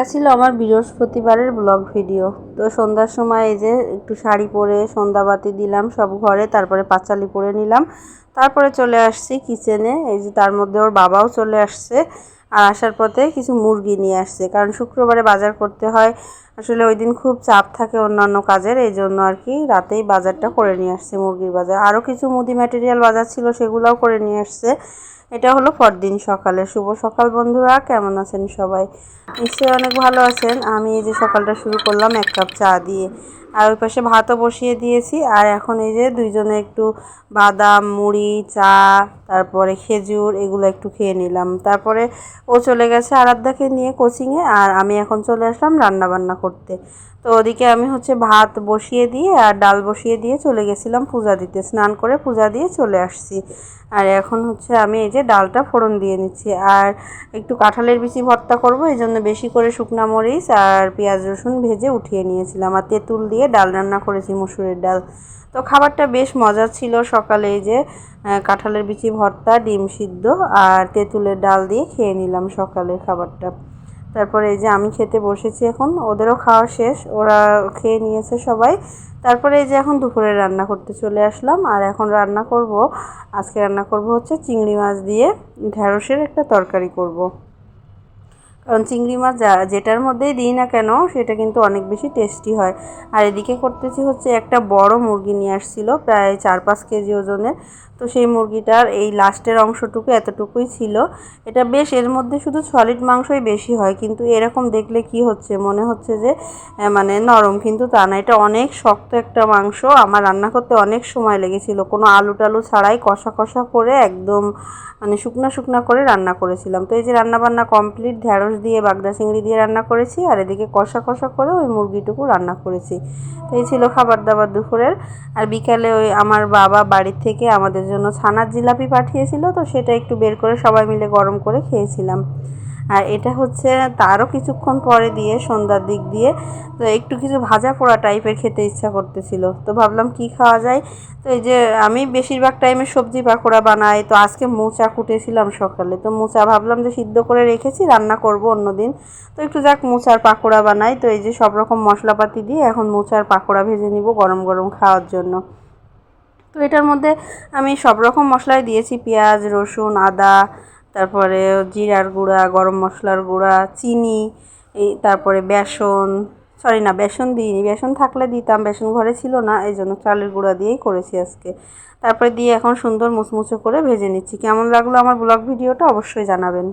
এটা ছিল আমার বৃহস্পতিবারের ব্লগ ভিডিও। তো সন্ধ্যার সময় এই যে একটু শাড়ি পরে সন্ধ্যাবাতি দিলাম সব ঘরে, তারপরে পাঁচালি পরে নিলাম। তারপরে চলে আসছি কিচেনে এই যে তার মধ্যে ওর বাবাও চলে আসছে। আর আসার পথে কিছু মুরগি নিয়ে আসছে, কারণ শুক্রবারে বাজার করতে হয় আসলে ওই দিন খুব চাপ থাকে অন্যান্য কাজের, এই জন্য আর কি রাতেই বাজারটা করে নিয়ে আসছে মুরগির বাজার। আরও কিছু মুদি ম্যাটেরিয়াল বাজার ছিল সেগুলোও করে নিয়ে আসছে। এটা হলো পরদিন সকালে শুভ সকাল বন্ধুরা, কেমন আছেন সবাই? নিশ্চয়ই অনেক ভালো আছেন। আমি এই যে সকালটা শুরু করলাম এক কাপ চা দিয়ে। আর ওই পাশে ভাতও বসিয়ে দিয়েছি। আর এখন এই যে দুইজনে একটু বাদাম, মুড়ি, চা, তারপরে খেজুর এগুলো একটু খেয়ে নিলাম। তারপরে ও চলে গেছে আরাধ্যাকে নিয়ে কোচিংয়ে আর আমি এখন চলে আসলাম রান্না বান্না করতে। তো ওদিকে আমি হচ্ছে ভাত বসিয়ে দিয়ে আর ডাল বসিয়ে দিয়ে চলে গেছিলাম পূজা দিতে। স্নান করে পূজা দিয়ে চলে আসছি। আর এখন হচ্ছে আমি এই যে ডালটা ফোড়ন দিয়ে নিচ্ছি। আর একটু কাঁঠালের বিচি ভর্তা করব, এই জন্য বেশি করে শুকনা মরিচ আর পেঁয়াজ রসুন ভেজে উঠিয়ে নিয়েছিলাম। আর তেঁতুল দিয়ে ডাল রান্না করেছি মুসুরের ডাল। তো খাবারটা বেশ মজা ছিল সকালে এই যে কাঁঠালের বিচি ভর্তা, ডিম সিদ্ধ আর তেঁতুলের ডাল দিয়ে খেয়ে নিলাম সকালের খাবারটা। তারপরে এই যে আমি খেতে বসেছি এখন, ওদেরও খাওয়া শেষ, ওরা খেয়ে নিয়েছে সবাই তারপরে এই যে এখন দুপুরে রান্না করতে চলে আসলাম, আর এখন রান্না করব, আজকে রান্না করব হচ্ছে চিংড়ি মাছ দিয়ে ঢ্যাঁড়সের একটা তরকারি করব। কারণ চিংড়ি মাছ যেটার মধ্যেই দিই না কেন, সেটা কিন্তু অনেক বেশি টেস্টি হয়। আর এদিকে করতেছি হচ্ছে একটা বড় মুরগি নিয়ে আসছিল, প্রায় চার পাঁচ কেজি ওজনের। তো সেই মুরগিটার এই লাস্টের অংশটুকু এতটুকুই ছিল। এটা বেশ, এর মধ্যে শুধু সলিড মাংসই বেশি হয়, কিন্তু এরকম দেখলে কি হচ্ছে? মনে হচ্ছে যে মানে নরম, কিন্তু তা না। এটা অনেক শক্ত একটা মাংস। আমার রান্না করতে অনেক সময় লেগেছিল। কোনো আলু টালু ছাড়াই কষা কষা করে একদম মানে শুকনা শুকনা করে রান্না করেছিলাম। তো এই যে রান্না বান্না কমপ্লিট ঢ্যাঁড়স দিয়ে, বাগদা চিংড়ি দিয়ে রান্না করেছি আর এদিকে কষা কষা করে ওই মুরগিটুকু রান্না করেছি। তো এই ছিল খাবার দাবার দুপুরের। আর বিকালে ওই আমার বাবা বাড়ির থেকে আমাদের জন্য ছানার জিলাপি পাঠিয়েছিল, তো সেটা একটু বের করে সবাই মিলে গরম করে খেয়েছিলাম। আর এটা হচ্ছে তারও কিছুক্ষণ পরে দিয়ে সন্ধ্যার দিক দিয়ে। তো একটু কিছু ভাজা পোড়া টাইপের খেতে ইচ্ছা করতেছিল। তো ভাবলাম কি খাওয়া যায়? তো এই যে আমি বেশিরভাগ টাইমে সবজি পাকোড়া বানাই। তো আজকে মোচা কুটেছিলাম সকালে। তো মোচা ভাবলাম যে সিদ্ধ করে রেখেছি, রান্না করব অন্যদিন। তো একটু যাক মোচার পাকোড়া বানাই। তো এই যে সব রকম মশলাপাতি দিয়ে এখন মোচার পাকোড়া ভেজে নিব গরম গরম খাওয়ার জন্য। তো এটার মধ্যে আমি সব রকম মশলাই দিয়েছি। পেঁয়াজ, রসুন, আদা তারপরে জিরার গুঁড়া, গরম মশলার গুঁড়া, চিনি তারপরে বেসন সরি না, বেসন দিইনি। বেসন থাকলে দিতাম, বেসন ঘরে ছিল না এই জন্য চালের গুঁড়া দিয়েই করেছি আজকে। তারপরে দিয়ে এখন সুন্দর মুচমুচে করে ভেজে নিচ্ছি। কেমন লাগল আমার ব্লগ ভিডিওটা অবশ্যই জানাবেন।